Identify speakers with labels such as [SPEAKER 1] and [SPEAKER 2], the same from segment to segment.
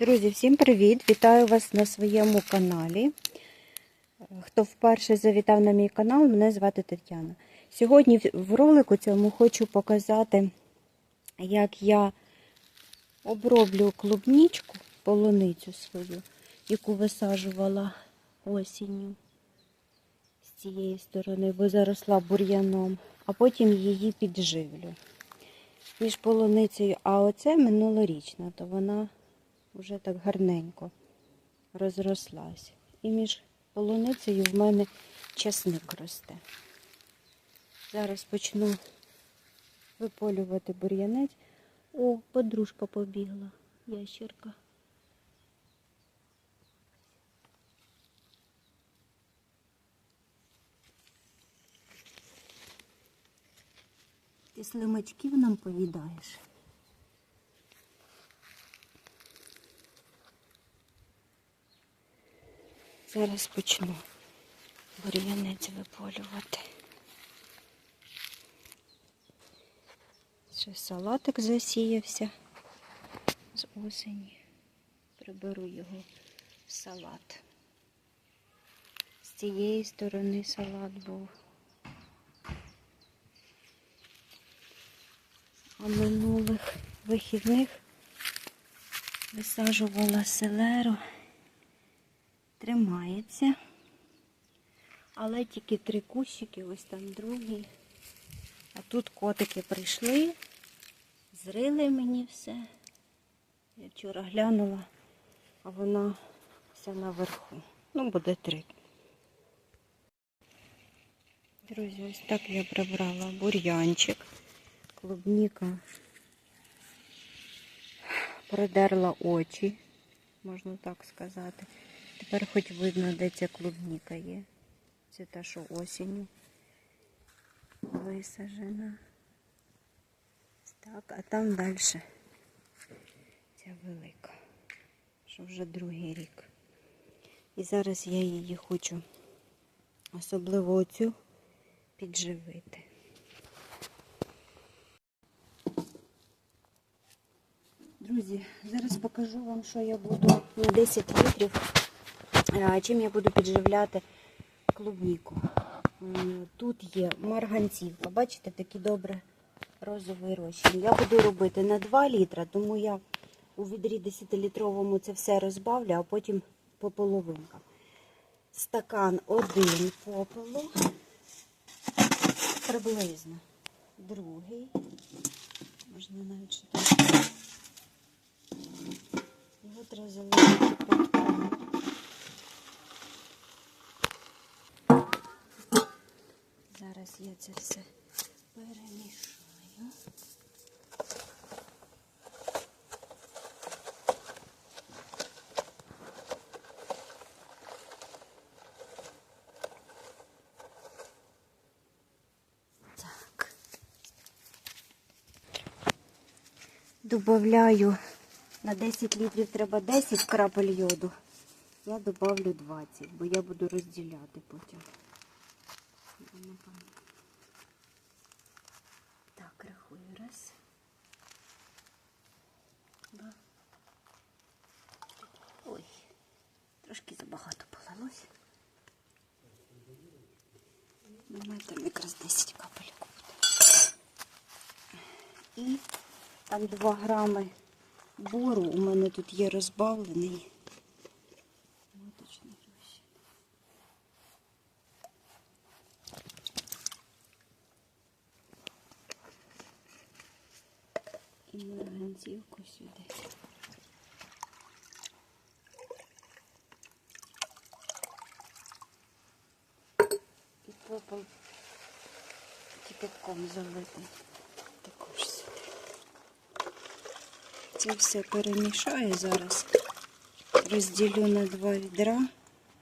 [SPEAKER 1] Друзі, всім привіт! Вітаю вас на своєму каналі. Хто вперше завітав на мій канал, мене звати Тетяна. Сьогодні в- ролику цьому хочу показати, як я оброблю клубнічку, полуницю свою, яку висаджувала осінню з цієї сторони, бо заросла бур'яном, а потім її підживлю. Між полуницею, а оце минулорічна, то вона вже так гарненько розрослась. І між полуницею в мене часник росте. Зараз почну виполювати бур'янець. О, подружка побігла, ящерка. Ти слимачків нам поїдаєш. Зараз почну бур'янець виполювати. Ще салатик засіявся з осені. Приберу його в салат. З цієї сторони салат був. А минулих вихідних висаджувала селеру тримається. Але тільки три кущики, ось там другий. А тут котики прийшли, зрили мені все. Я вчора глянула, а вона вся наверху. Ну, буде три. Друзі, ось так я прибрала бур'янчик, клубніка продерла очі, можна так сказати. Тепер хоч видно, де ця клубніка є. Це та, що осінню висаджена. Так, а там далі ця велика, що вже другий рік. І зараз я її хочу особливо оцю підживити. Друзі, зараз покажу вам, що я буду на 10 літрів Чим я буду підживляти клубніку? Тут є марганцівка, бачите, такі добре розовий розчин. Я буду робити на 2 літра, тому я у відрі 10-літровому це все розбавлю, а потім по половинкам. Стакан один попелу, приблизно. Другий, можна навіть читати. Його треба залишити кипятком. Зараз я це все перемішаю. Так. Добавляю на 10 літрів треба 10 крапель йоду. Я добавлю 20, бо я буду розділяти потім. Так, рахую. Раз. Два. Ой, трошки забагато полилось. Думаю, там якраз 10 капель. І там 2 грами бору у мене тут є розбавлений. Маточний розчин. І марганцівку сюди. І попел кипятком залитий також сюди. Це все перемішаю зараз. Розділю на два відра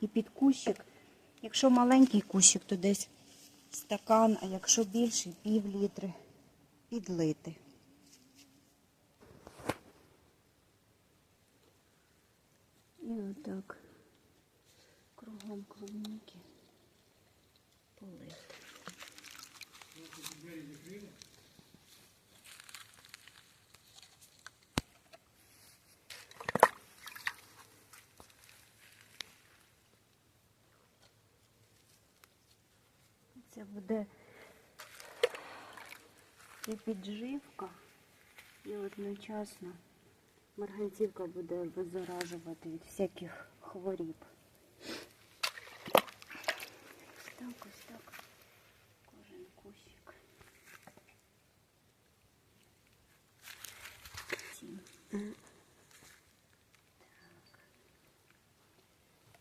[SPEAKER 1] і під кущик. Якщо маленький кущик, то десь стакан, а якщо більший пів літри підлити. І отак кругом клубніки полити. Це буде і підживка, і одночасно марганцівка буде визаражувати від всяких хворіб. Так, ось так. Кожен кущик. Сім.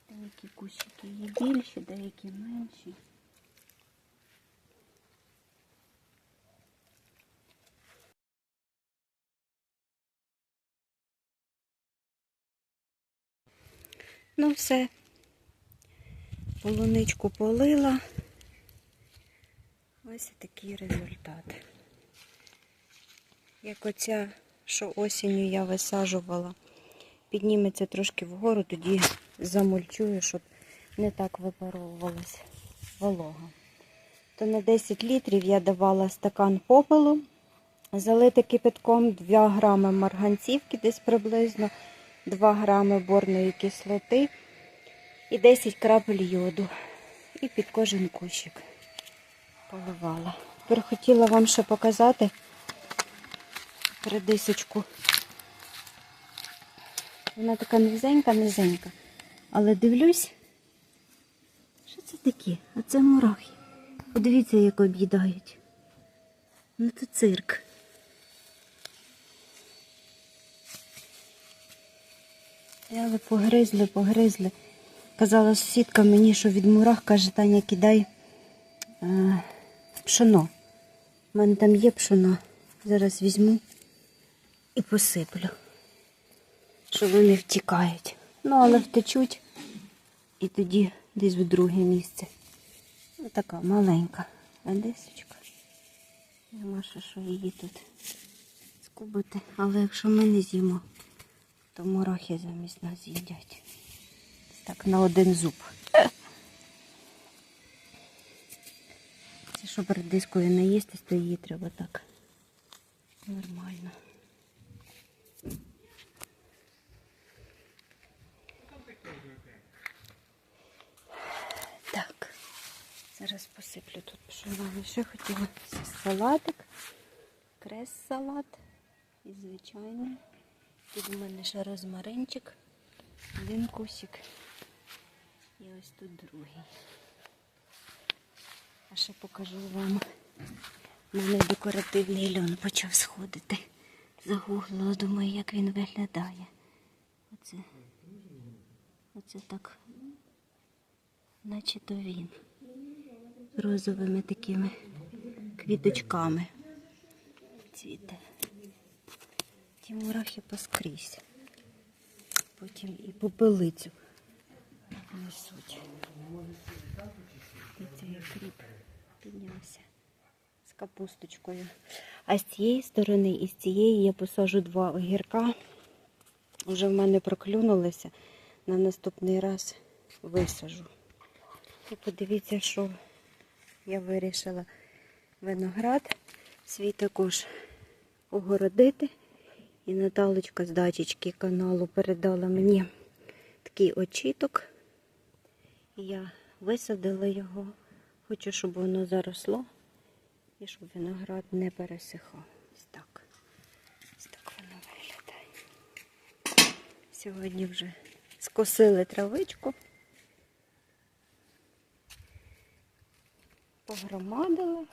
[SPEAKER 1] Деякі кущики є більші, деякі менші. Ну все. Полуничку полила. Ось такий результат. Як оця, що осінню я висаджувала, підніметься трошки вгору, тоді замульчую, щоб не так випаровувалась волога. То на 10 літрів я давала стакан попелу, залити кипятком 2 грами марганцівки, десь приблизно 2 грами борної кислоти і 10 крапель йоду. І під кожен кущик поливала. Тепер хотіла вам ще показати редисочку. Вона така низенька-низенька. Але дивлюсь, що це таке? А це мурахи. Подивіться, як об'їдають. Ну це цирк. Взяли, погризли, погризли. Казала сусідка мені, що від мурах, каже, Таня, кидай е, пшено. У мене там є пшено. Зараз візьму і посиплю, що вони втікають. Ну, але втечуть і тоді десь в друге місце. Ось така маленька Одесочка. Нема що, що її тут скубити. Але якщо ми не з'їмо, то мурахи замість нас їдять. Так, на один зуб. Це щоб редискою не їсти, то її треба так. Нормально. Так, зараз посиплю тут пшеном. Ще хотіла салатик, крес-салат і звичайний. Тут у мене ще розмаринчик, один кусик. І ось тут другий. А ще покажу вам. У мене декоративний льон почав сходити. Загуглила, думаю, як він виглядає. Оце, оце так, наче то він. Розовими такими квіточками. Цвіте. Ті мурахи поскрізь. Потім і попелицю несуть. Дивіться, як кріп піднявся з капусточкою. А з цієї сторони і з цієї я посажу два огірка. Вже в мене проклюнулися. На наступний раз висажу. І подивіться, що я вирішила виноград свій також огородити. І Наталочка з дачечки каналу передала мені такий очіток. Я висадила його. Хочу, щоб воно заросло і щоб виноград не пересихав. Ось так. Ось так воно виглядає. Сьогодні вже скосили травичку. Погромадили.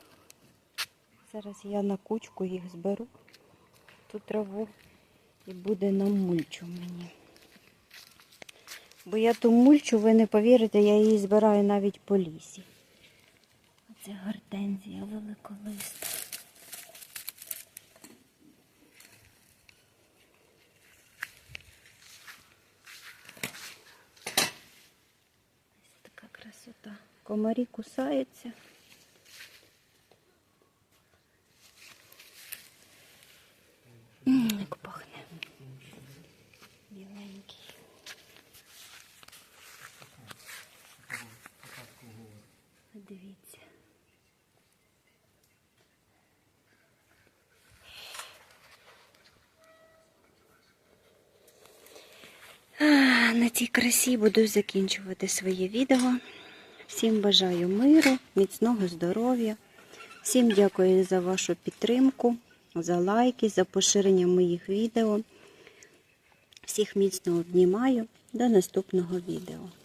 [SPEAKER 1] Зараз я на кучку їх зберу, ту траву, і буде на мульчу мені. Бо я ту мульчу, ви не повірите, я її збираю навіть по лісі. Оце гортензія великолиста. Ось така красота. Комарі кусаються. Дивіться. На цій красі буду закінчувати своє відео. Всім бажаю миру, міцного здоров'я. Всім дякую за вашу підтримку, за лайки, за поширення моїх відео. Всіх міцно обнімаю. До наступного відео.